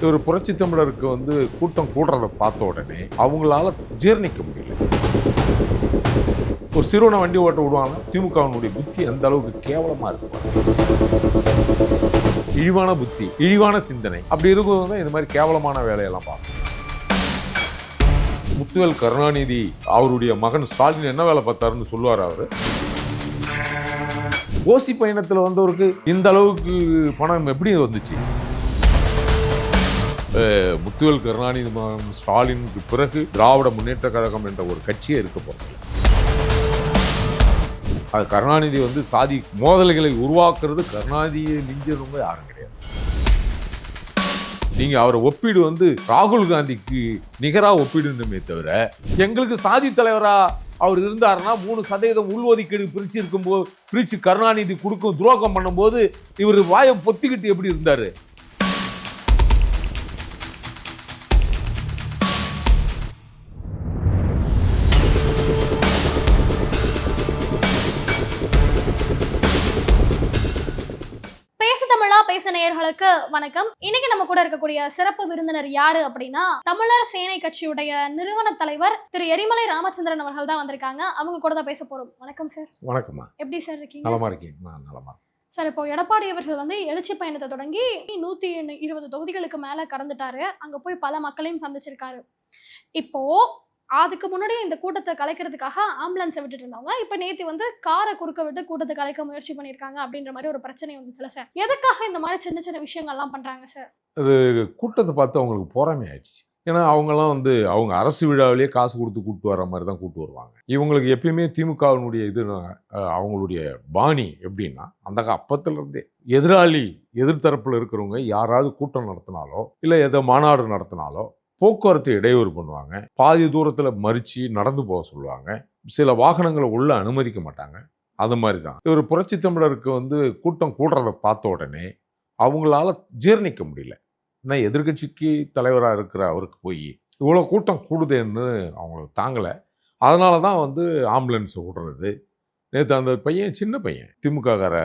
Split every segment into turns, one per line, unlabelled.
இவர் புரட்சி தமிழருக்கு வந்து கூட்டம் கூடுறத பார்த்த உடனே அவங்களால ஜீரணிக்க முடியல. ஒரு சிறுவனை வண்டி ஓட்ட விடுவாங்க திமுகவினுடைய புத்தி அந்த அளவுக்கு கேவலமா இருக்கும்? இழிவான புத்தி இழிவான சிந்தனை. அப்படி இருக்கிறவங்க தான் இந்த மாதிரி கேவலமான வேலையெல்லாம் பார்க்கணும். முத்துவேல் கருணாநிதி அவருடைய மகன் ஸ்டாலின் என்ன வேலை பார்த்தாருன்னு சொல்லுவார் அவர். ஓசி பயணத்தில் வந்தவருக்கு இந்த அளவுக்கு பணம் எப்படி வந்துச்சு? முத்துவேல் கருணாநிதி ஸ்டாலினுக்கு பிறகு திராவிட முன்னேற்ற கழகம் என்ற ஒரு கட்சியே இருக்க போகிறது அது கருணாநிதி வந்து சாதி மோதல்களை உருவாக்குறது கருணாநிதியை மிஞ்சவங்க யாரும் கிடையாது. நீங்கள் அவரை ஒப்பீடு வந்து ராகுல் காந்திக்கு நிகராக ஒப்பீடுமே தவிர எங்களுக்கு சாதி தலைவராக அவர் இருந்தாருன்னா மூணு சதவீதம் உள்ஒதுக்கீடு பிரிச்சு இருக்கும்போது பிரித்து கருணாநிதி கொடுக்கும் துரோகம் பண்ணும்போது இவர் வாயை பொத்திக்கிட்டு எப்படி இருந்தார்?
பேச நேயர்களுக்கு வணக்கம். இன்னைக்கு நம்ம கூட இருக்கக்கூடிய சிறப்பு விருந்தினர் யாரு அப்படின்னா தமிழர் சேனை கட்சியுடைய நிறுவன தலைவர் திரு எரிமலை ராமச்சந்திரன் அவர்கள் தான் வந்திருக்காங்க. அவங்க கூட தான் பேச போறோம். வணக்கம் சார்.
வணக்கம்மா.
எப்படி சார் இருக்கீங்க?
நலமா இருக்கேன் நான் நலமா.
சார் இப்போ எடப்பாடி அவர்கள் வந்து எழுச்சி பயணத்தை தொடங்கி நூத்தி இருபது தொகுதிகளுக்கு மேல கடந்துட்டாரு. அங்க போய் பல மக்களையும் சந்திச்சிருக்காரு. இப்போ அதுக்கு முன்னாடி இந்த கூட்டத்தை கலைக்கிறதுக்காக ஆம்புலன்ஸை விட்டுட்டு இருந்தவங்க. இப்போ நேத்தி வந்து காரை குறுக்க விட்டு கூட்டத்தை கலைக்க முயற்சி பண்ணியிருக்காங்க அப்படின்ற மாதிரி ஒரு பிரச்சனை வந்துச்சுல சார் எதுக்காக இந்த மாதிரி சின்ன சின்ன விஷயங்கள்லாம் பண்ணுறாங்க சார் அது
கூட்டத்தை பார்த்து அவங்களுக்கு பொறாமை ஆயிடுச்சு. ஏன்னா அவங்கெல்லாம் வந்து அவங்க அரசு விழாவிலேயே காசு கொடுத்து கூப்பிட்டு வர மாதிரி தான் கூப்பிட்டு வருவாங்க. இவங்களுக்கு எப்பயுமே திமுகவினுடைய இது அவங்களுடைய பாணி எப்படின்னா அந்த அப்பத்துலேருந்தே எதிராளி எதிர்த்தரப்பில் இருக்கிறவங்க யாராவது கூட்டம் நடத்தினாலோ இல்லை ஏதோ மாநாடு நடத்தினாலோ போக்குவரத்து இடையூறு பண்ணுவாங்க. பாதி தூரத்தில் மறித்து நடந்து போக சொல்லுவாங்க. சில வாகனங்களை உள்ளே அனுமதிக்க மாட்டாங்க. அது மாதிரி தான் இவர் புரட்சி தமிழருக்கு வந்து கூட்டம் கூடுறத பார்த்த உடனே அவங்களால ஜீரணிக்க முடியல. ஏன்னா எதிர்க்கட்சிக்கு தலைவராக இருக்கிற அவருக்கு போய் இவ்வளோ கூட்டம் கூடுதேன்னு அவங்களுக்கு தாங்கலை. அதனால தான் வந்து ஆம்புலன்ஸை விடுறது. நேற்று அந்த பையன் சின்ன பையன். திமுககார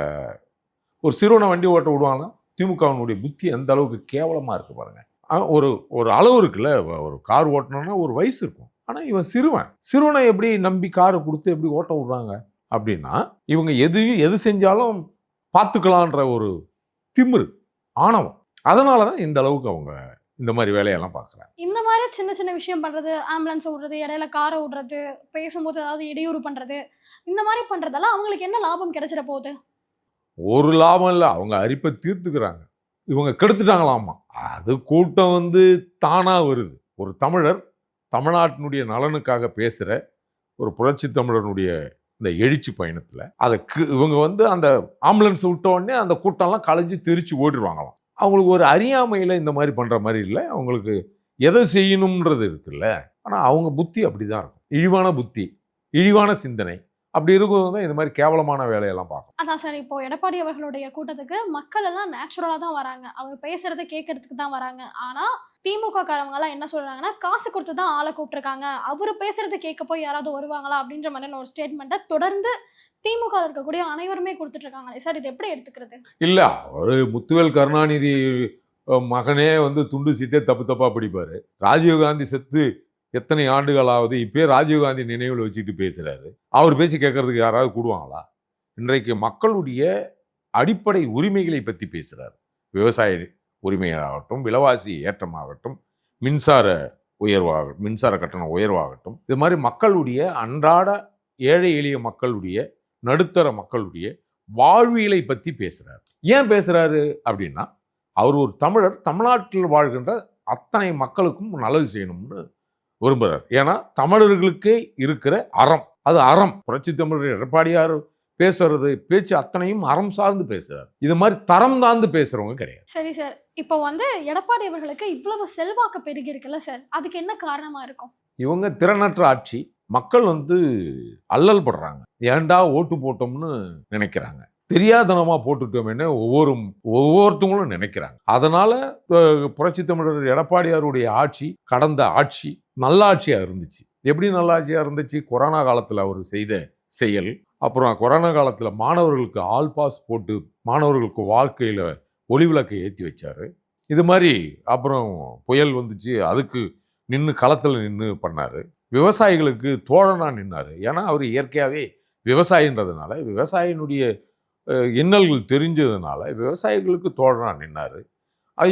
ஒரு சிறுவனை வண்டி ஓட்ட விடுவாங்கன்னா திமுகவினுடைய புத்தி எந்த அளவுக்கு கேவலமாக இருக்குது பாருங்கள் ஒரு ஒரு அளவு இருக்குல்ல. ஒரு கார் ஓட்டணும்னா ஒரு வயசு இருக்கும். ஆனால் இவன் சிறுவன். சிறுவனை எப்படி நம்பி காரை கொடுத்து எப்படி ஓட்ட விடுறாங்க? அப்படின்னா இவங்க எதையும் எது செஞ்சாலும் பார்த்துக்கலான்ற ஒரு திமிரு ஆணவம். அதனால தான் இந்த அளவுக்கு அவங்க இந்த மாதிரி வேலையெல்லாம் பார்க்குறாங்க.
இந்த மாதிரி சின்ன சின்ன விஷயம் பண்றது ஆம்புலன்ஸ் விடுறது இடையில காரை விடுறது பேசும்போது ஏதாவது இடையூறு பண்றது இந்த மாதிரி பண்றதால அவங்களுக்கு என்ன லாபம் கிடைச்சிட போகுது?
ஒரு லாபம் இல்லை. அவங்க அரிப்பை தீர்த்துக்கிறாங்க. இவங்க கெடுத்துட்டாங்களாமா? அது கூட்டம் வந்து தானாக வருது. ஒரு தமிழர் தமிழ்நாட்டினுடைய நலனுக்காக பேசுகிற ஒரு புரட்சி தமிழனுடைய இந்த எழுச்சி பயணத்தில் அதை க இவங்க வந்து அந்த ஆம்புலன்ஸ் விட்ட உடனே அந்த கூட்டம்லாம் கலைஞ்சு தெரிச்சு ஓடிடுவாங்களாம் அவங்களுக்கு ஒரு அறியாமையில் இந்த மாதிரி பண்ணுற மாதிரி இல்லை. அவங்களுக்கு எதை செய்யணுன்றது இருக்குல்ல. ஆனால் அவங்க புத்தி அப்படி தான் இருக்கும். இழிவான புத்தி இழிவான சிந்தனை அப்படி இருக்கும்போது தான் இந்த மாதிரி கேவலமான வேலையெல்லாம் பார்க்கணும்
அதான் சார் இப்போ எடப்பாடி அவர்களுடைய கூட்டத்துக்கு மக்கள் எல்லாம் நேச்சுரலா தான் வராங்க. அவர் பேசுறதை கேட்கறதுக்கு தான் வராங்க. ஆனா திமுக காரவங்க எல்லாம் என்ன சொல்றாங்கன்னா காசு கொடுத்து தான் ஆளை கூப்பிட்டுருக்காங்க. அவர் பேசுறதை கேட்க போய் யாராவது வருவாங்களா அப்படின்ற மாதிரியான ஒரு ஸ்டேட்மெண்ட்டை தொடர்ந்து திமுக இருக்கக்கூடிய அனைவருமே கொடுத்துட்டு இருக்காங்க சார். இது எப்படி எடுத்துக்கிறது?
இல்லை ஒரு முத்துவேல் கருணாநிதி மகனே வந்து துண்டு சீட்டே தப்பு தப்பாக படிப்பார். ராஜீவ்காந்தி செத்து எத்தனை ஆண்டுகளாவது இப்பயே ராஜீவ்காந்தி நினைவில் வச்சுக்கிட்டு பேசுகிறாரு அவர் பேச்சு கேட்கறதுக்கு யாராவது கூடுவாங்களா? இன்றைக்கு மக்களுடைய அடிப்படை உரிமைகளை பற்றி பேசுகிறார் விவசாய உரிமையாகட்டும் விலைவாசி ஏற்றமாகட்டும் மின்சார உயர்வாகட்டும் மின்சார கட்டண உயர்வாகட்டும் இது மாதிரி மக்களுடைய அன்றாட ஏழை எளிய மக்களுடைய நடுத்தர மக்களுடைய வாழ்வியலை பற்றி பேசுகிறார் ஏன் பேசுகிறாரு அப்படின்னா அவர் ஒரு தமிழர் தமிழ்நாட்டில் வாழ்கின்ற அத்தனை மக்களுக்கும் நல்லது செய்யணும்னு விரும்புகிறார் ஏன்னா தமிழர்களுக்கே இருக்கிற அறம். அது அறம். புரட்சி தமிழர் எடப்பாடியார் பேசுறது பேச்சு அத்தனையும் அறம் சார்ந்து பேசுறார். இது மாதிரி தரம் தாழ்ந்து பேசுறவங்க கிடையாது.
சரி சார். இப்போ வந்து எடப்பாடி அவர்களுக்கு இவ்வளவு செல்வாக்கு பெருகி இருக்குல்ல சார் அதுக்கு என்ன காரணமா இருக்கும்?
இவங்க திறனற்ற ஆட்சி. மக்கள் வந்து அல்லல் படுறாங்க. ஏன்டா ஓட்டு போட்டோம்னு நினைக்கிறாங்க. தெரியாதனமாக போட்டுட்டோமேன்னு ஒவ்வொரு ஒவ்வொருத்தவங்களும் நினைக்கிறாங்க. அதனால் புரட்சி தமிழர் எடப்பாடியாருடைய ஆட்சி கடந்த ஆட்சி நல்லாட்சியாக இருந்துச்சு. எப்படி நல்லாட்சியாக இருந்துச்சு? கொரோனா காலத்தில் அவர் செய்த செயல் அப்புறம் கொரோனா காலத்தில் மாணவர்களுக்கு ஆல் பாஸ் போட்டு மாணவர்களுக்கு வாழ்க்கையில் ஒளி விளக்கை ஏற்றி வச்சார். இது மாதிரி அப்புறம் புயல் வந்துச்சு அதுக்கு நின்று களத்தில் நின்று பண்ணார். விவசாயிகளுக்கு தோழனாக நின்னார். ஏன்னா அவர் இயற்கையாகவே விவசாயின்றதுனால விவசாயினுடைய இன்னல்கள் தெரிஞ்சதுனால விவசாயிகளுக்கு தோழனாக நின்னார்.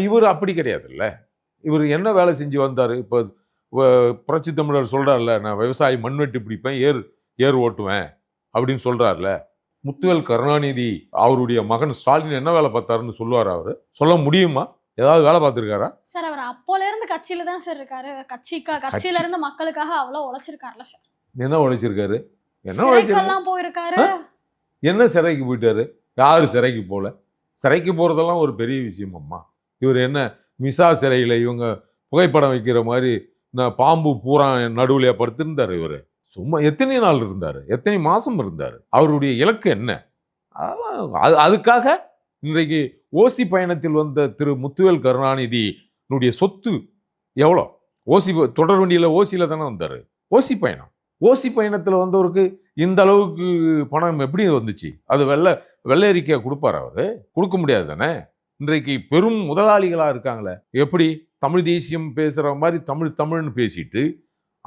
இவர் அப்படி கிடையாதுல்ல. இவர் என்ன வேலை செஞ்சு வந்தார்? இப்போ புரட்சி தமிழர் சொல்கிறார்ல நான் விவசாயி மண்வெட்டி பிடிப்பேன் ஏர் ஏர் ஓட்டுவேன் அப்படின்னு சொல்கிறார்ல முத்துவேல் கருணாநிதி அவருடைய மகன் ஸ்டாலின் என்ன வேலை பார்த்தாருன்னு சொல்லுவார் அவர். சொல்ல முடியுமா? ஏதாவது வேலை பார்த்துருக்காரா?
சார் அவர் அப்போல இருந்து கட்சியில தான் சார் இருக்காரு. கட்சிக்கா கட்சியில இருந்து மக்களுக்காக அவ்வளவு உழைச்சிருக்காருல்ல சார்.
என்ன உழைச்சிருக்காரு? என்ன உழைச்சிருக்காரு?
போயிருக்காரு.
என்ன சிறைக்கு போயிட்டாரு? யார் சிறைக்கு போகல சிறைக்கு போகிறதெல்லாம் ஒரு பெரிய விஷயம் அம்மா. இவர் என்ன மிசா சிறையில் இவங்க புகைப்படம் வைக்கிற மாதிரி நான் பாம்பு பூரா நடுவில் படுத்திருந்தார் இவர். சும்மா எத்தனை நாள் இருந்தார்? எத்தனை மாதம் இருந்தார்? அவருடைய இலக்கு என்ன? அதெல்லாம் அது அதுக்காக இன்றைக்கு ஓசி பயணத்தில் வந்த திரு முத்துவேல் கருணாநிதியினுடைய சொத்து எவ்வளோ? ஓசி தொடர் வண்டியில் ஓசியில் தானே வந்தார். ஓசி பயணம். ஓசி பயணத்தில் வந்தவருக்கு இந்த அளவுக்கு பணம் எப்படி வந்துச்சு? அது வெள்ளை வெள்ளை கொடுப்பார் அவர்? கொடுக்க முடியாது தானே? இன்றைக்கு பெரும் முதலாளிகளாக இருக்காங்களே. எப்படி? தமிழ் தேசியம் பேசுகிற மாதிரி தமிழ் தமிழ்னு பேசிட்டு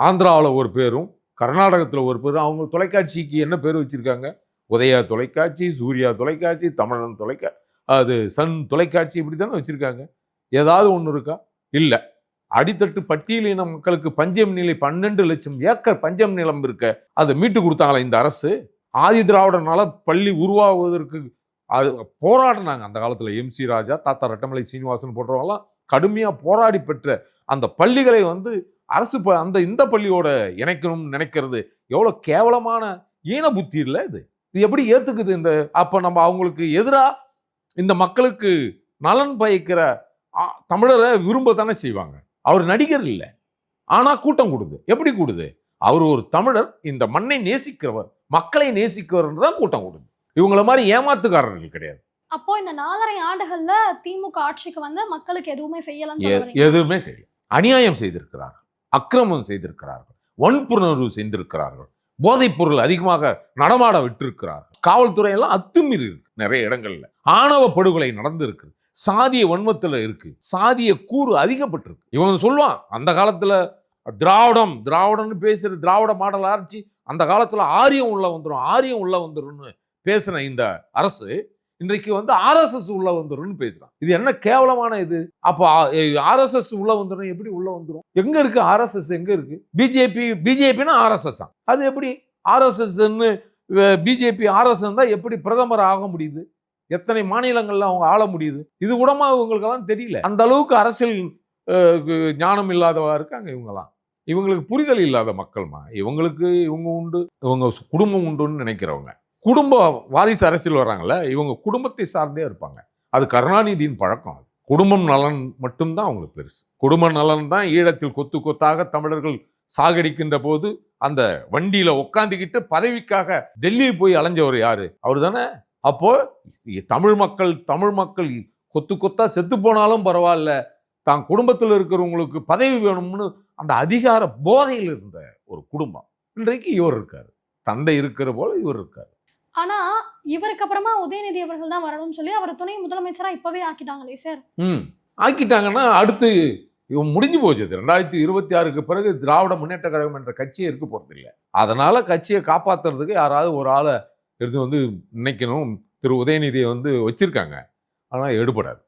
ஆந்திராவில் ஒரு பேரும் கர்நாடகத்தில் ஒரு பேரும் அவங்க தொலைக்காட்சிக்கு என்ன பேர் வச்சுருக்காங்க? உதயா தொலைக்காட்சி சூர்யா தொலைக்காட்சி தமிழன் தொலைக்கா அது சன் தொலைக்காட்சி இப்படி தானே வச்சுருக்காங்க. ஏதாவது ஒன்று இருக்கா? இல்லை. அடித்தட்டு பட்டியலின மக்களுக்கு பஞ்சம் நிலை பன்னெண்டு லட்சம் ஏக்கர் பஞ்சம் நிலம் இருக்க அதை மீட்டு கொடுத்தாங்களா இந்த அரசு? ஆதி திராவிட நல பள்ளி உருவாகுவதற்கு அது போராடினாங்க. அந்த காலத்தில் எம்சி ராஜா தாத்தா ரட்டமலை சீனிவாசன் போன்றவங்களாம் கடுமையாக போராடி பெற்ற அந்த பள்ளிகளை வந்து அரசு ப அந்த இந்த பள்ளியோட இணைக்கணும்னு நினைக்கிறது எவ்வளோ கேவலமான ஈன புத்தி இல்லை இது? இது எப்படி ஏற்றுக்குது இந்த அப்போ நம்ம அவங்களுக்கு எதிராக இந்த மக்களுக்கு நலன் பயக்கிற தமிழரை விரும்ப தானே செய்வாங்க? அவர் நடிகர் இல்லை. ஆனால் கூட்டம் கூடுது. எப்படி கூடுது? அவர் ஒரு தமிழர் இந்த மண்ணை நேசிக்கிறவர் மக்களை நேசிக்கிறவர் தான் கூட்டம் கூடுது. இவங்கள மாதிரி ஏமாத்துக்காரர்கள் கிடையாது.
அப்போ இந்த நாலரை ஆண்டுகள்ல திமுக ஆட்சிக்கு வந்து மக்களுக்கு எதுவுமே வரீங்க.
எதுவுமே செய்யல. அநியாயம் செய்திருக்கிறார்கள். அக்கிரமம் செய்திருக்கிறார்கள். வன்புணர்வு செய்திருக்கிறார்கள் போதைப் பொருள் அதிகமாக நடமாட விட்டிருக்கிறார்கள். காவல்துறை எல்லாம் அத்துமீறி இருக்கு. நிறைய இடங்கள்ல. ஆணவ படுகொலை நடந்திருக்கு. சாதிய வன்மத்தில் இருக்குது சாதிய கூறு அதிகப்பட்டிருக்கு. இவன் சொல்லுவான் அந்த காலத்தில் திராவிடம் திராவிடம்னு பேசுகிற திராவிட மாடல் ஆட்சி அந்த காலத்தில் ஆரியம் உள்ளே வந்துடும் ஆரியம் உள்ளே வந்துடும்னு பேசின இந்த அரசு இன்றைக்கு வந்து ஆர்எஸ்எஸ் உள்ள வந்துடும் பேசுறான். இது என்ன கேவலமான இது? அப்போ ஆர்எஸ்எஸ் உள்ள வந்துடும் எப்படி உள்ள வந்துடும் எங்க இருக்கு ஆர்எஸ்எஸ் எங்க இருக்கு? பிஜேபி பிஜேபினா ஆர்எஸ்எஸ் தான் அது எப்படி? ஆர்எஸ்எஸ்ன்னு பிஜேபி ஆர்எஸ்எஸ் தான் எப்படி பிரதமர் ஆக முடியுது? எத்தனை மாநிலங்கள்ல அவங்க ஆள முடியுது? இது கூடமா இவங்களுக்கெல்லாம் தெரியல. அந்த அளவுக்கு அரசியல் ஞானம் இல்லாதவா இருக்காங்க இவங்கெல்லாம். இவங்களுக்கு புரிதல் இல்லாத மக்கள்மா இவங்களுக்கு இவங்க உண்டு இவங்க குடும்பம் உண்டுன்னு நினைக்கிறவங்க. குடும்ப வாரிசு அரசியல் வர்றாங்கல்ல இவங்க குடும்பத்தை சார்ந்தே இருப்பாங்க. அது கருணாநிதியின் பழக்கம் அது. குடும்பம் நலன் மட்டும்தான் அவங்களுக்கு பெருசு. குடும்ப நலன் தான் ஈழத்தில் கொத்து கொத்தாக தமிழர்கள் சாகடிக்கின்ற போது அந்த வண்டியில் உட்காந்துக்கிட்டு பதவிக்காக டெல்லி போய் அலைஞ்சவர் யாரு? அவர் தானே அப்போ இ- தமிழ் மக்கள் தமிழ் மக்கள் கொத்து கொத்தா செத்து போனாலும் பரவாயில்ல. தான் குடும்பத்தில் இருக்கிறவங்களுக்கு பதவி வேணும்னு அந்த அதிகார போதையில் இருந்த ஒரு குடும்பம். இன்றைக்கு இவர் இருக்காரு. தந்தை இருக்கிற போல இவர் இருக்காரு.
ஆனா இவருக்கு அப்புறமா உதயநிதி அவர்கள் தான் வரணும்னு சொல்லி அவர் துணை முதலமைச்சரா இப்பவே ஆக்கிட்டாங்களே சார்.
ம். ஆக்கிட்டாங்கன்னா அடுத்து இவன் முடிஞ்சு போச்சு. ரெண்டாயிரத்தி இருபத்தி ஆறுக்கு பிறகு திராவிட முன்னேற்ற கழகம் என்ற கட்சியே இருக்க போறது இல்லை அதனால கட்சியை காப்பாத்துறதுக்கு யாராவது ஒரு ஆளை எடுத்து வந்து நினைக்கணும். திரு உதயநிதியை வந்து வச்சிருக்காங்க. ஆனால் எடுபடாது.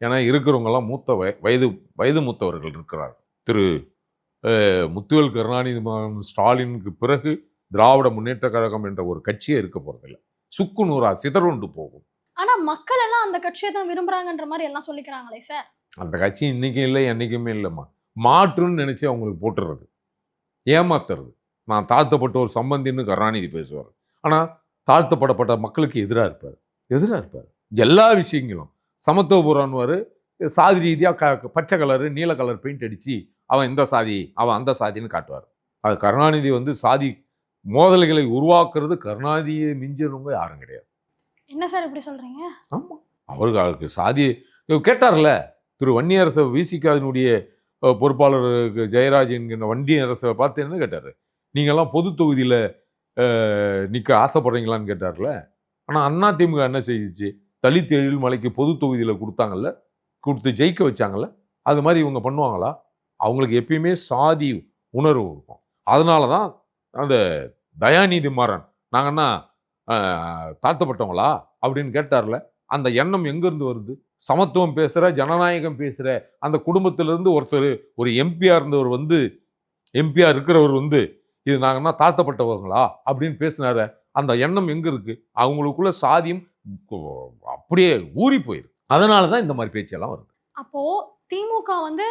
ஏன்னா இருக்கிறவங்கெல்லாம் மூத்த வய வயது வயது மூத்தவர்கள் இருக்கிறார். திரு முத்துவேல் கருணாநிதி ஸ்டாலினுக்கு பிறகு திராவிட முன்னேற்ற கழகம் என்ற ஒரு கட்சியே இருக்க போறதில்லை. சுக்கு நூறா சிதறுண்டு போகும்.
ஆனா மக்கள் எல்லாம் அந்த கட்சியை தான் விரும்புறாங்கன்ற மாதிரி எல்லாம் சொல்லிக்கிறாங்களே சார்.
அந்த கட்சி இன்னைக்கும் இல்லை என்னைக்குமே இல்லைம்மா. மாற்றுன்னு நினச்சி அவங்களுக்கு போட்டுறது. ஏமாத்துறது. நான் தாழ்த்தப்பட்ட ஒரு சம்பந்தின்னு கருணாநிதி பேசுவார். ஆனால் தாழ்த்தப்படப்பட்ட மக்களுக்கு எதிராக இருப்பார். எதிராக இருப்பார். எல்லா விஷயங்களும். சமத்துவபுரம்னுவார் சாதி ரீதியாக க பச்சை கலரு நீல கலர் பெயிண்ட் அடித்து அவன் இந்த சாதி அவன் அந்த சாதின்னு காட்டுவார். அது கருணாநிதி வந்து சாதி மோதல்களை உருவாக்குறது கருணாநிதியை மிஞ்சினவங்க யாரும் கிடையாது.
என்ன சார் இப்படி சொல்றீங்க?
ஆமாம் அவருக்கு அவருக்கு சாதி கேட்டார்ல திரு வன்னியரசு விசிகாவினுடைய பொறுப்பாளர் ஜெயராஜ் என்கிற வன்னியரசை பார்த்து என்ன கேட்டார்? நீங்கள்லாம் பொது தொகுதியில் நிற்க ஆசைப்படுறீங்களான்னு கேட்டார்ல. ஆனால் அண்ணா திமுக என்ன செய்துச்சு? தலித் எழில் மலைக்கு பொது தொகுதியில் கொடுத்தாங்கல்ல? கொடுத்து ஜெயிக்க வச்சாங்கல்ல? அது மாதிரி இவங்க பண்ணுவாங்களா? அவங்களுக்கு எப்பயுமே சாதி உணர்வு இருக்கும். அதனால தான் அந்த தயாநிதி மாறன் நாங்கன்னா தாழ்த்தப்பட்டவங்களா? அப்படின்னு கேட்டார்ல. அந்த எண்ணம் எங்கேருந்து வருது? சமத்துவம் பேசுகிற ஜனநாயகம் பேசுகிற அந்த குடும்பத்திலேருந்து ஒருத்தர் ஒரு எம்பியாக இருந்தவர் வந்து எம்பியாக இருக்கிறவர் வந்து இது நாங்கன்னா தாழ்த்தப்பட்டவங்களா அப்படின்னு பேசினாரு. அந்த எண்ணம் எங்கே இருக்கு? அவங்களுக்குள்ள சாதியம் அப்படியே ஊறி போயிருக்கு. அதனால தான் இந்த மாதிரி பேச்செல்லாம் வருது.
அப்போ திமுக வந்து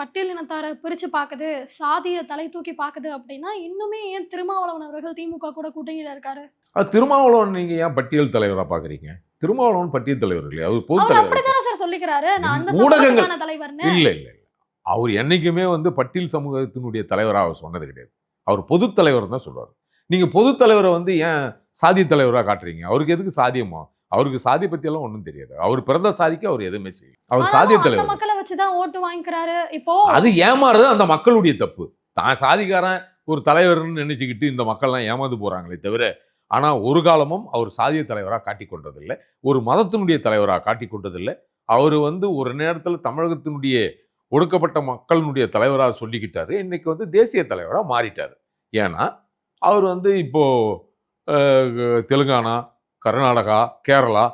பட்டியலினத்தாரை பிரிச்சு பாக்குது சாதிய தலை தூக்கி பாக்குது அப்படின்னா இன்னுமே ஏன் திருமாவளவன் அவர்கள் திமுக கூட கூட்டணியில இருக்காரு?
அது திருமாவளவன் நீங்கள் ஏன் பட்டியல் தலைவராக பார்க்குறீங்க திருமாவளவன் பட்டியல் தலைவர் இல்லையா? அவர் பொது தலைவர்
சார் சொல்லிக்கிறாரு. நான் அந்த
ஊடகங்கள்.
தலைவர்னு.
இல்லை இல்லை இல்லை. அவர் என்னைக்குமே வந்து பட்டியல் சமூகத்தினுடைய தலைவராக அவர் சொன்னது கிடையாது. அவர் பொது தலைவர் தான் சொல்றாரு நீங்க பொது தலைவரை வந்து ஏன் சாதி தலைவராக காட்டுறீங்க? அவருக்கு எதுக்கு சாதியமா? அவருக்கு சாதி பத்தியெல்லாம் ஒன்றும் தெரியாது. அவர் பிறந்த சாதிக்கு அவர் எதுவுமே செய்யல. அவர் சாதிய தலைவர்.
மக்களை வச்சுதான் ஓட்டு வாங்கிக்கிறாரு. இப்போ
அது ஏமாறுறது அந்த மக்களுடைய தப்பு. தான் சாதிக்காரன் ஒரு தலைவர்னு நினைச்சுக்கிட்டு இந்த மக்கள்லாம் ஏமாந்து போறாங்களே தவிர ஆனா ஒரு காலமும் அவர் சாதிய தலைவராக காட்டிக் கொண்டதில்லை ஒரு மதத்தினுடைய தலைவராக காட்டிக் கொண்டதில்லை அவர் வந்து ஒரு நேரத்தில் தமிழகத்தினுடைய ஒடுக்கப்பட்ட மக்களினுடைய தலைவராக சொல்லிக்கிட்டாரு. இன்னைக்கு வந்து தேசிய தலைவராக மாறிட்டார். ஏன்னா அவர் வந்து இப்போ அஹ், தெலுங்கானா கர்நாடகா கேரளா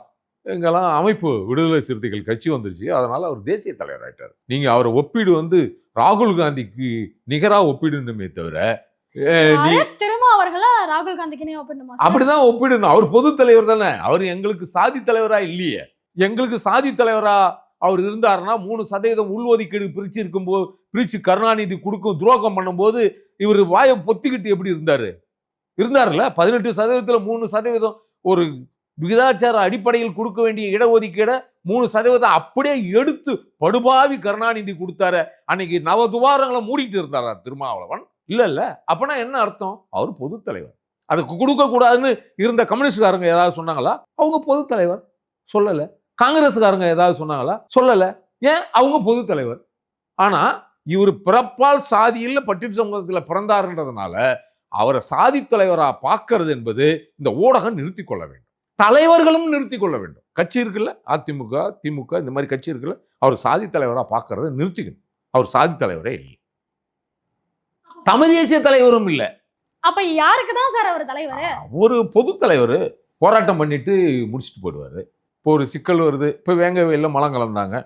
இங்கெல்லாம் அமைப்பு விடுதலை சிறுத்தைகள் கட்சி வந்துருச்சு அதனால அவர் தேசிய தலைவர் ஆயிட்டார். நீங்க அவரை ஒப்பீடு வந்து ராகுல் காந்திக்கு நிகரா ஒப்பிடணுமே தவிர
ராகுல் காந்திக்கு?
அப்படிதான் ஒப்பிடணும் அவர் பொது தலைவர் தானே. அவர் எங்களுக்கு சாதி தலைவரா இல்லையே. எங்களுக்கு சாதி தலைவரா அவர் இருந்தாருன்னா மூணு சதவீதம் உள்ஒதுக்கீடு பிரிச்சு இருக்கும்போது பிரிச்சு கருணாநிதி கொடுக்கும் துரோகம் பண்ணும்போது இவர் வாயை பொத்திக்கிட்டு எப்படி இருந்தாரு? இருந்தார்ல பதினெட்டு சதவீதத்தில் மூணு சதவீதம் ஒரு விகிதாச்சார அடிப்படையில் கொடுக்க வேண்டிய இடஒதுக்கீடை மூணு சதவீதம் அப்படியே எடுத்து படுபாவி கருணாநிதி கொடுத்தாரு. அன்னைக்கு நவதுவாரங்களை மூடிட்டு இருந்தாரா திருமாவளவன்? இல்லை இல்லை அப்போனா என்ன அர்த்தம்? அவர் பொதுத்தலைவர். அதுக்கு கொடுக்கக்கூடாதுன்னு இருந்த கம்யூனிஸ்ட்காரங்க ஏதாவது சொன்னாங்களா? அவங்க பொதுத்தலைவர். சொல்லலை. காங்கிரஸ்காரங்க ஏதாவது சொன்னாங்களா? சொல்லல. ஏன்? அவங்க பொது தலைவர். ஆனா இவர் பிறப்பால் சாதியில் பட்டியல் சமூகத்தில் பிறந்தாருன்றதுனால அவரை சாதி தலைவரா பார்க்கறது என்பது இந்த ஊடகம் நிறுத்தி கொள்ள வேண்டும். தலைவர்களும் நிறுத்தி கொள்ள வேண்டும். கட்சி இருக்குல்ல? அதிமுக திமுக இந்த மாதிரி கட்சி இருக்குல்ல? அவர் சாதி தலைவரா பார்க்கறத நிறுத்திக்கணும். அவர் சாதி தலைவரே இல்லை. தமிழ் தேசிய தலைவரும் இல்லை.
அப்ப யாருக்கு தான் சார் அவர் தலைவர்?
ஒரு பொது தலைவர். போராட்டம் பண்ணிட்டு முடிச்சுட்டு போயிடுவார். இப்போ ஒரு சிக்கல் வருது. இப்போ வேங்க வயலில் மலம் கலந்தாங்க.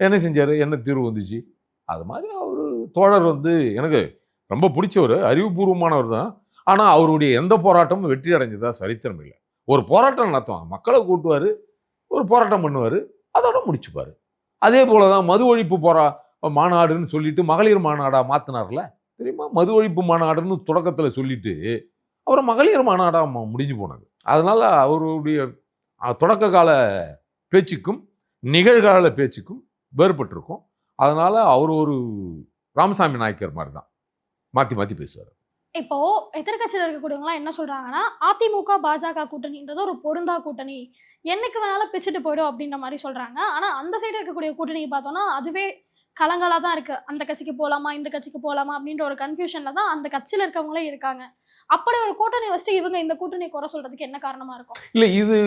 என்ன செஞ்சார்? என்ன தீர்வு வந்துச்சு? அது மாதிரி அவர் தோழர் வந்து எனக்கு ரொம்ப பிடிச்சவர் அறிவுபூர்வமானவர் தான். ஆனால் அவருடைய எந்த போராட்டமும் வெற்றி அடைஞ்சதா சரித்திரம் இல்லை. ஒரு போராட்டம் நடத்துவாங்க. மக்களை கூட்டுவார் ஒரு போராட்டம் பண்ணுவார் அதோட முடிச்சுப்பார். அதே போல தான் மது ஒழிப்பு போரா மாநாடுன்னு சொல்லிட்டு மகளிர் மாநாடாக மாற்றினார்ல தெரியுமா? மது ஒழிப்பு மாநாடுன்னு தொடக்கத்தில் சொல்லிட்டு அப்புறம் மகளிர் மாநாடாக முடிஞ்சு போனது. அதனால் அவருடைய தொடக்க கால பேச்சுக்கும் நிகழ்கால பேச்சுக்கும் வேறுபட்டிருக்கும். அதனால அவர் ஒரு ராமசாமி நாயக்கர் மாதிரி தான் மாற்றி மாற்றி பேசுவார்.
இப்போ எதிர்கட்சியில் இருக்கக்கூடியவங்க என்ன சொல்றாங்கன்னா அதிமுக பாஜக கூட்டணின்றது ஒரு பொருந்தா கூட்டணி. என்னைக்கு வேணாலும் பிச்சுட்டு போயிடும் அப்படின்ற மாதிரி சொல்றாங்க. ஆனா அந்த சைடு இருக்கக்கூடிய கூட்டணி பார்த்தோம்னா அதுவே கலங்களா தான் இருக்கு. அந்த கட்சிக்கு போலாமா இந்த கட்சிக்கு போலாமா அப்படின்ற ஒரு கன்ஃபியூஷன்ல தான் அந்த கட்சியில இருக்கவங்களே இருக்காங்க. அப்படி ஒரு கூட்டணி வச்சுட்டு இவங்க இந்த கூட்டணி குறை சொல்றதுக்கு என்ன காரணமா இருக்கும்?
இல்லை இது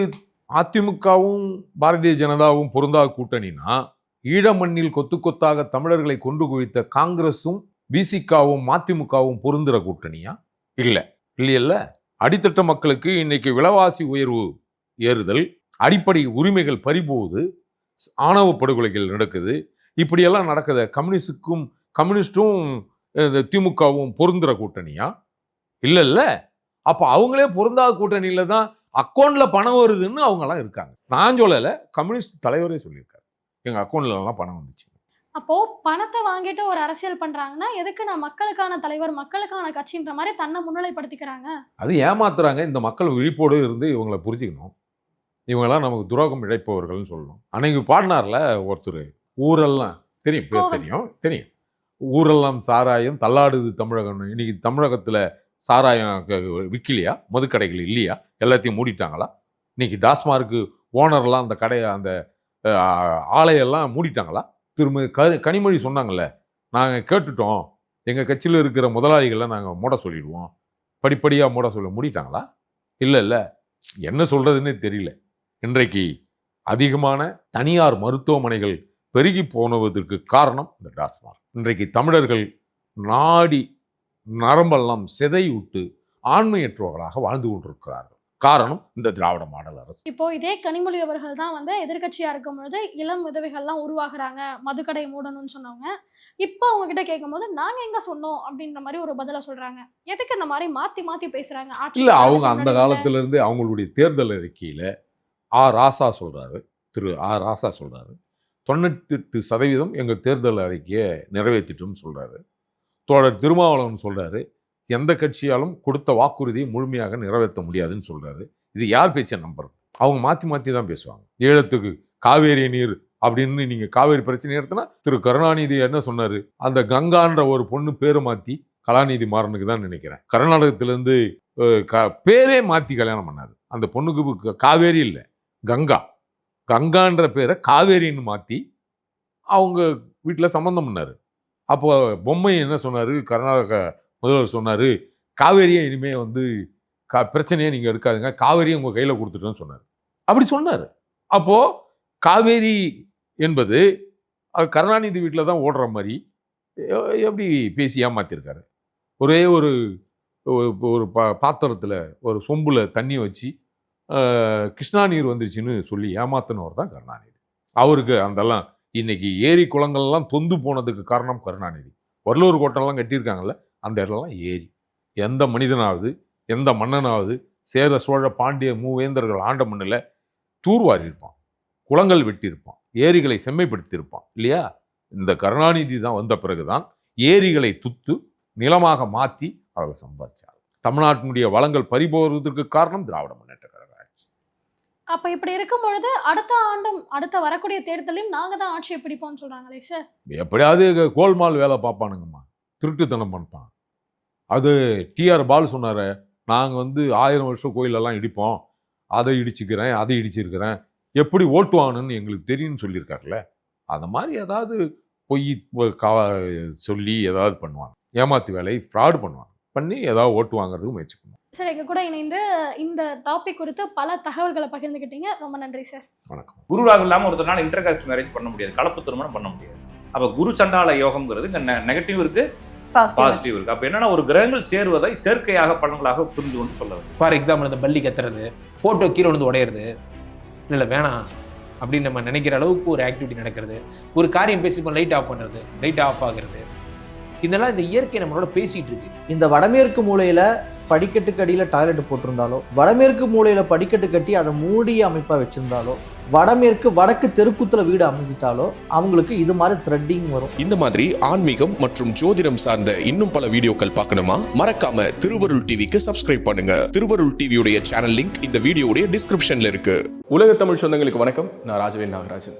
அதிமுகவும் பாரதிய ஜனதாவும் பொருந்தா கூட்டணினா ஈழ மண்ணில் கொத்து கொத்தாக தமிழர்களை கொண்டு குவித்த காங்கிரஸும் பிசிகாவும் மதிமுகவும் பொருந்துற கூட்டணியா? இல்லை. இல்லையல்ல. அடித்தட்ட மக்களுக்கு இன்னைக்கு விலைவாசி உயர்வு ஏறுதல் அடிப்படை உரிமைகள் பறிபோகுது ஆணவ படுகொலைகள் நடக்குது இப்படியெல்லாம் நடக்குது கம்யூனிஸ்டுக்கும் கம்யூனிஸ்டும் இந்த திமுகவும் பொருந்துற கூட்டணியா? இல்லை இல்லை அப்போ அவங்களே பொருந்தாத கூட்டணியில தான் அக்கௌண்ட்ல பணம் வருதுன்னு அவங்கெல்லாம் இருக்காங்க. நான் சொல்லலை கம்யூனிஸ்ட் தலைவரே சொல்லியிருக்காரு. எங்க அக்கௌண்ட்ல எல்லாம் பணம் வந்துச்சு.
அப்போ பணத்தை வாங்கிட்டு ஒரு அரசியல் பண்றாங்கன்னா எதுக்கு நான் மக்களுக்கான தலைவர் மக்களுக்கான கட்சின்ற மாதிரி தன்னை முன்னிலைப்படுத்திக்கிறாங்க?
அது ஏமாத்துறாங்க. இந்த மக்கள் விழிப்போடு இருந்து இவங்களை புரிஞ்சுக்கணும். இவங்கெல்லாம் நமக்கு துரோகம் இழைப்பவர்கள்னு சொல்லணும். அன்னைக்கு பாடினார்ல ஒருத்தர் ஊரெல்லாம் தெரியும் பேர். தெரியும் தெரியும். ஊரெல்லாம் சாராயம் தள்ளாடுது தமிழகம். இன்னைக்கு தமிழகத்துல சாராயம் க- மதுக்கடைகள் இல்லையா? எல்லாத்தையும் மூடிட்டாங்களா? இன்றைக்கி டாஸ்மார்க்கு ஓனர்லாம் அந்த கடையை அந்த ஆலையெல்லாம் மூடிட்டாங்களா? திரும்ப க கனிமொழி சொன்னாங்கல்ல நாங்கள் கேட்டுட்டோம். எங்கள் கட்சியில் இருக்கிற முதலாளிகளை நாங்கள் மூட சொல்லிடுவோம். படிப்படியாக மூட சொல்ல மூடிட்டாங்களா? இல்லை இல்லை. என்ன சொல்கிறதுன்னு தெரியல. இன்றைக்கு அதிகமான தனியார் மருத்துவமனைகள் பெருகி போனதற்கு காரணம் இந்த டாஸ்மாக் இன்றைக்கு தமிழர்கள் நாடி நரம்பெல்லாம் சிதையுட்டு ஆண்மையற்றவர்களாக வாழ்ந்து கொண்டிருக்கிறார்கள். காரணம் இந்த திராவிட மாடல் அரசு.
இப்போ இதே கனிமொழி அவர்கள் தான் வந்து எதிர்க்கட்சியா இருக்கும் பொழுது இளம் விதவைகள்லாம் உருவாகுறாங்க மதுக்கடை மூடணும்னு சொன்னவங்க. இப்போ அவங்க கிட்ட கேட்கும்போது நாங்க எங்க சொன்னோம்? அப்படின்ற மாதிரி ஒரு பதில சொல்றாங்க. எதுக்கு இந்த மாதிரி மாத்தி மாத்தி பேசுறாங்க?
இல்ல அவங்க அந்த காலத்துல இருந்து அவங்களுடைய தேர்தல் அறிக்கையில ஆ. ராசா சொல்றாரு. திரு. ஆ. ராசா சொல்றாரு. தொண்ணூத்தெட்டு சதவீதம் எங்க தேர்தல் அறிக்கையை நிறைவேற்றிட்டோம்னு சொல்றாரு. தோழர் திருமாவளவன் சொல்கிறாரு எந்த கட்சியாலும் கொடுத்த வாக்குறுதியை முழுமையாக நிறைவேற்ற முடியாதுன்னு சொல்கிறாரு இது யார் பேச்சை நம்புறது? அவங்க மாற்றி மாற்றி தான் பேசுவாங்க. ஈழத்துக்கு காவேரி நீர் அப்படின்னு நீங்கள் காவேரி பிரச்சனை எடுத்தனா திரு கருணாநிதி என்ன சொன்னார்? அந்த கங்கான்ற ஒரு பொண்ணு பேரை மாற்றி கலாநிதி மாறனுக்கு தான் நினைக்கிறேன். கர்நாடகத்திலேருந்து க பேரே மாற்றி கல்யாணம் பண்ணார். அந்த பொண்ணுக்கு காவேரி இல்லை கங்கா. கங்கான்ற பேரை காவேரின்னு மாற்றி அவங்க வீட்டில் சம்மந்தம் பண்ணார். அப்போ பொம்மை என்ன சொன்னார்? கர்நாடக முதல்வர் சொன்னார் காவேரியை இனிமேல் வந்து கா பிரச்சனையை நீங்கள் எடுக்காதுங்க. காவேரியை உங்கள் கையில் கொடுத்துட்டோன்னு சொன்னார். அப்படி சொன்னார். அப்போது காவேரி என்பது கருணாநிதி வீட்டில் தான் ஓடுற மாதிரி எப்படி பேசி ஏமாத்திருக்காரு? ஒரே ஒரு ஒரு- பா பாத்திரத்தில் ஒரு சொம்பில் தண்ணி வச்சு கிருஷ்ணா நீர் வந்துச்சுன்னு சொல்லி ஏமாத்தினவர் தான் கருணாநிதி. அவருக்கு அதெல்லாம் இன்னைக்கு ஏரி குளங்கள்லாம் தொந்து போனதுக்கு காரணம் கருணாநிதி. வரலூர் கோட்டம்லாம் கட்டியிருக்காங்கல்ல அந்த இடம்லாம் ஏரி. எந்த மனிதனாவது எந்த மன்னனாவது சேர சோழ பாண்டிய மூவேந்தர்கள் ஆண்ட மண்ணில் தூர்வாரி இருப்பான் குளங்கள் வெட்டியிருப்பான் ஏரிகளை செம்மைப்படுத்தியிருப்பான் இல்லையா? இந்த கருணாநிதி தான் வந்த பிறகுதான் ஏரிகளை துத்து நிலமாக மாற்றி அதில் சம்பாதிச்சார் தமிழ்நாட்டினுடைய வளங்கள் பறிபோவதற்கு காரணம் திராவிட முன்னேற்ற
அப்ப இப்படி இருக்கும் பொழுது அடுத்த ஆண்டும் அடுத்த வரக்கூடிய தேர்தலையும் நாங்க தான் ஆட்சியை பிடிப்போம்னு சொல்றாங்களே சார்
எப்படியாவது கோல்மால் வேலை பார்ப்பானுங்கம்மா. திருட்டுத்தனம் பண்ணிட்டான் அது டிஆர் பால் சொன்னார் நாங்கள் வந்து ஆயிரம் வருஷம் கோயிலெல்லாம் இடிப்போம். அதை இடிச்சுக்கிறேன் அதை இடிச்சிருக்கிறேன். எப்படி ஓட்டுவானுன்னு எங்களுக்கு தெரியும்னு சொல்லியிருக்காருல்ல. அந்த மாதிரி ஏதாவது பொய் கா- சொல்லி ஏதாவது பண்ணுவாங்க. ஏமாத்து வேலை ஃப்ராடு பண்ணுவாங்க. பண்ணி ஏதாவது ஓட்டு வாங்குறதுக்கு முயற்சி பண்ணுவாங்க.
சார் எங்க கூட இணைந்து இந்த டாபிக் குறித்து பல தகவல்களை பகிர்ந்துக்கிட்டீங்க ரொம்ப நன்றி சார்.
வணக்கம்.
குரு ராகு இல்லாமல் ஒருத்தனால இன்டர் காஸ்ட் மேரேஜ் பண்ண முடியாது. கலப்பு திருமணம் பண்ண முடியாது. அப்போ குரு சண்டால யோகம்ங்கிறது நெகட்டிவ் இருக்கு
பாசிட்டிவ்
பாசிட்டிவ் இருக்கு. அப்போ என்னன்னா ஒரு கிரகங்கள் சேருவதை செயற்கையாக பலன்களாக புரிந்து கொண்டு சொல்ல
ஃபார் எக்ஸாம்பிள் இந்த பள்ளி கத்துறது ஃபோட்டோ கீழே வந்து உடையிறது. இல்லை இல்லை வேணாம். அப்படின்னு நம்ம நினைக்கிற அளவுக்கு ஒரு ஆக்டிவிட்டி நடக்கிறது. ஒரு காரியம் பேசி லைட் ஆஃப் பண்ணுறது லைட் ஆஃப் ஆகுறது. இதெல்லாம் இந்த இயற்கை நம்மளோட பேசிட்டு இருக்கு.
இந்த வடமேற்கு மூலையில படிக்கட்டுக்கு அடியில டாய்லெட் போட்டிருந்தாலோ வடமேற்கு மூலையில படிக்கட்டு கட்டி அதை மூடிய அமைப்பா வச்சிருந்தாலோ வடமேற்கு வடக்கு தெருக்குத்துல வீடு அமைஞ்சிட்டாலோ அவங்களுக்கு இது மாதிரி த்ரெட்டிங் வரும்.
இந்த மாதிரி ஆன்மீகம் மற்றும் ஜோதிடம் சார்ந்த இன்னும் பல வீடியோக்கள் பார்க்கணுமா? மறக்காம திருவருள் டிவிக்கு சப்ஸ்கிரைப் பண்ணுங்க. திருவருள் டிவியுடைய சேனல் லிங்க் இந்த வீடியோடைய டிஸ்கிரிப்ஷன்ல இருக்கு.
உலக தமிழ் சொந்தங்களுக்கு வணக்கம். நான் ராஜவேல் நாகராஜன்.